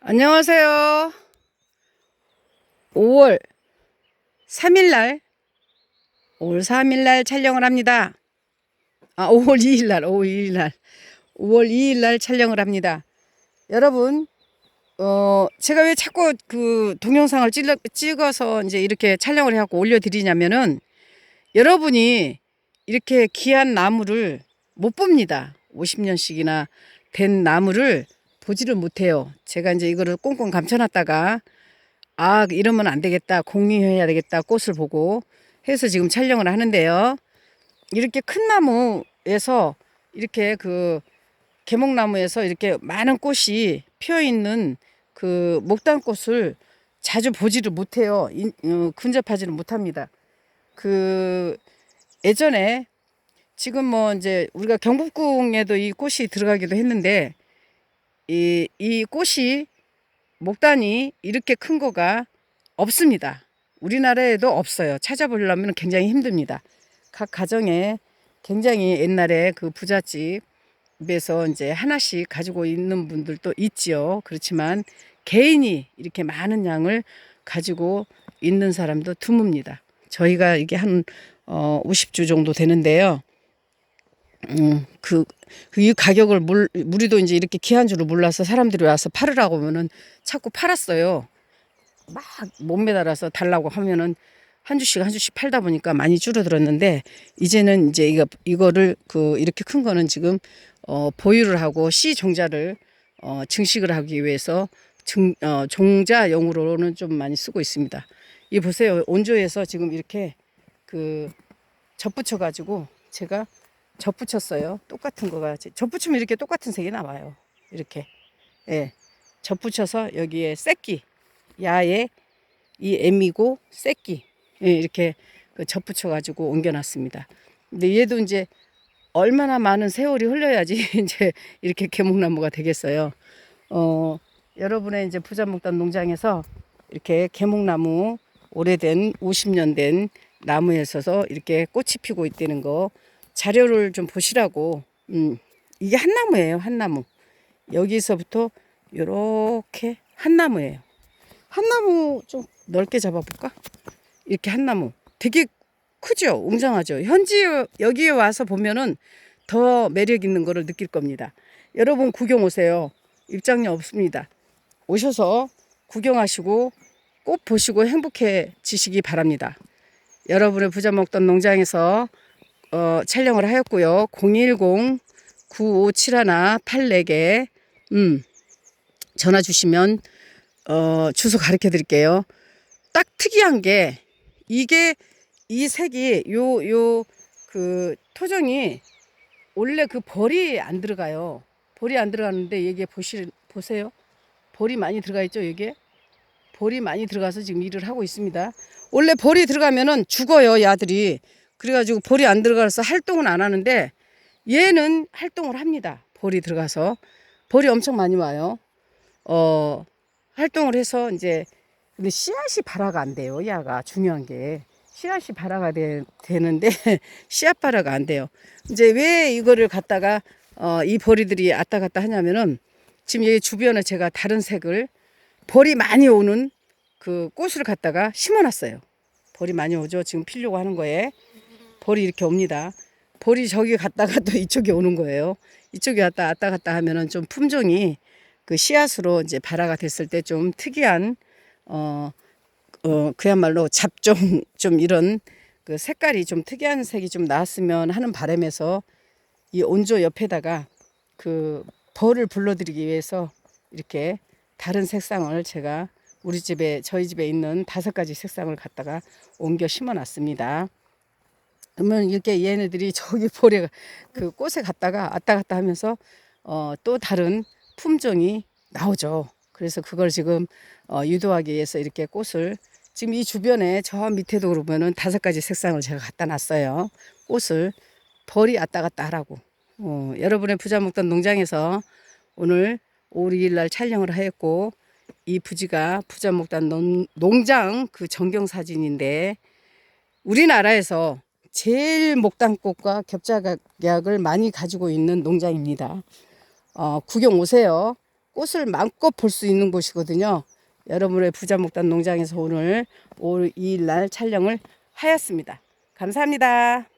안녕하세요. 5월 3일 날, 5월 3일 날 촬영을 합니다. 아, 5월 2일 날, 5월 2일 날, 5월 2일 날 촬영을 합니다. 여러분, 어, 제가 왜 자꾸 그 동영상을 찔러, 찍어서 이제 이렇게 촬영을 해갖고 올려드리냐면은 여러분이 이렇게 귀한 나무를 못 봅니다. 50년씩이나 된 나무를 보지를 못해요. 제가 이제 이거를 꽁꽁 감춰놨다가 아 이러면 안 되겠다 공유해야 되겠다 꽃을 보고 해서 지금 촬영을 하는데요. 이렇게 큰 나무에서 이렇게 그 개목나무에서 이렇게 많은 꽃이 피어 있는 그 목단꽃을 자주 보지를 못해요. 인- 어, 근접하지는 못합니다. 그 예전에 지금 뭐 이제 우리가 경복궁에도 이 꽃이 들어가기도 했는데 이, 이 꽃이 목단이 이렇게 큰 거가 없습니다. 우리나라에도 없어요. 찾아보려면 굉장히 힘듭니다. 각 가정에 굉장히 옛날에 그 부잣집에서 이제 하나씩 가지고 있는 분들도 있지요. 그렇지만 개인이 이렇게 많은 양을 가지고 있는 사람도 드뭅니다. 저희가 이게 한 어, 50주 정도 되는데요. 음, 그, 그이 가격을 물, 우리도 이제 이렇게 귀한 줄을 몰라서 사람들이 와서 팔으라고 하면은 자꾸 팔았어요. 막 못 매달아서 달라고 하면은 한 주씩 한 주씩 팔다 보니까 많이 줄어들었는데 이제는 이제 이거 이거를 그 이렇게 큰 거는 지금 어 보유를 하고 씨 종자를 어 증식을 하기 위해서 증, 어, 종자용으로는 좀 많이 쓰고 있습니다. 이 보세요. 온조에서 지금 이렇게 그 접붙여 가지고 제가 접붙였어요. 똑같은 거가 접붙이면 이렇게 똑같은 색이 나와요. 이렇게 예 접붙여서 여기에 새끼 야에 이 M이고 새끼 예, 이렇게 그 접붙여 가지고 옮겨놨습니다. 근데 얘도 이제 얼마나 많은 세월이 흘러야지 이제 이렇게 개목나무가 되겠어요. 어 여러분의 이제 부자목단 농장에서 이렇게 개목나무 오래된 50년 된 나무에 있어서 이렇게 꽃이 피고 있다는 거 자료를 좀 보시라고. 음, 이게 한 나무예요, 한 나무. 여기서부터 요렇게 한 나무예요. 한 나무 좀 넓게 잡아볼까? 이렇게 한 나무. 되게 크죠? 웅장하죠? 현지 여기에 와서 보면은 더 매력 있는 거를 느낄 겁니다. 여러분 구경 오세요. 입장료 없습니다. 오셔서 구경하시고 꽃 보시고 행복해지시기 바랍니다. 여러분의 부자 먹던 농장에서 어, 촬영을 하였고요. 010 9571 84개 음, 전화 주시면 어, 주소 가르쳐 드릴게요. 딱 특이한 게 이게 이 색이 요 요 그 토종이 원래 그 벌이 안 들어가요. 벌이 안 들어가는데 여기에 보시 보세요. 벌이 많이 들어가 있죠, 여기에. 벌이 많이 들어가서 지금 일을 하고 있습니다. 원래 벌이 들어가면은 죽어요, 야들이. 그래가지고 벌이 안 들어가서 활동은 안 하는데 얘는 활동을 합니다. 벌이 들어가서 벌이 엄청 많이 와요. 어 활동을 해서 이제 근데 씨앗이 발화가 안 돼요. 야가 중요한 게 씨앗이 발화가 되, 되는데 씨앗 발화가 안 돼요. 이제 왜 이거를 갖다가 어, 이 벌이들이 왔다 갔다 하냐면은 지금 여기 주변에 제가 다른 색을 벌이 많이 오는 그 꽃을 갖다가 심어놨어요. 벌이 많이 오죠. 지금 피려고 하는 거에 벌이 이렇게 옵니다. 벌이 저기 갔다가 또 이쪽에 오는 거예요. 이쪽에 왔다 왔다 갔다 하면은 좀 품종이 그 씨앗으로 이제 발화가 됐을 때 좀 특이한 어, 어 그야말로 잡종 좀 이런 그 색깔이 좀 특이한 색이 좀 나왔으면 하는 바람에서 이 온조 옆에다가 그 벌을 불러들이기 위해서 이렇게 다른 색상을 제가 우리 집에 저희 집에 있는 다섯 가지 색상을 갖다가 옮겨 심어놨습니다. 그러면 이렇게 얘네들이 저기 볼에 그 꽃에 갔다가 왔다 갔다 하면서 어, 또 다른 품종이 나오죠. 그래서 그걸 지금 어, 유도하기 위해서 이렇게 꽃을 지금 이 주변에 저 밑에도 그러면은 다섯 가지 색상을 제가 갖다 놨어요. 꽃을 벌이 왔다 갔다 하라고. 어, 여러분의 부자 먹던 농장에서 오늘 5월 2일 날 촬영을 하였고 이 부지가 부자 농, 농장 그 전경 사진인데 우리나라에서 제일 목단꽃과 겹자 각약을 많이 가지고 있는 농장입니다. 어, 구경 오세요. 꽃을 마음껏 볼 수 있는 곳이거든요. 여러분의 부자목단 농장에서 오늘 5월 2일 날 촬영을 하였습니다. 감사합니다.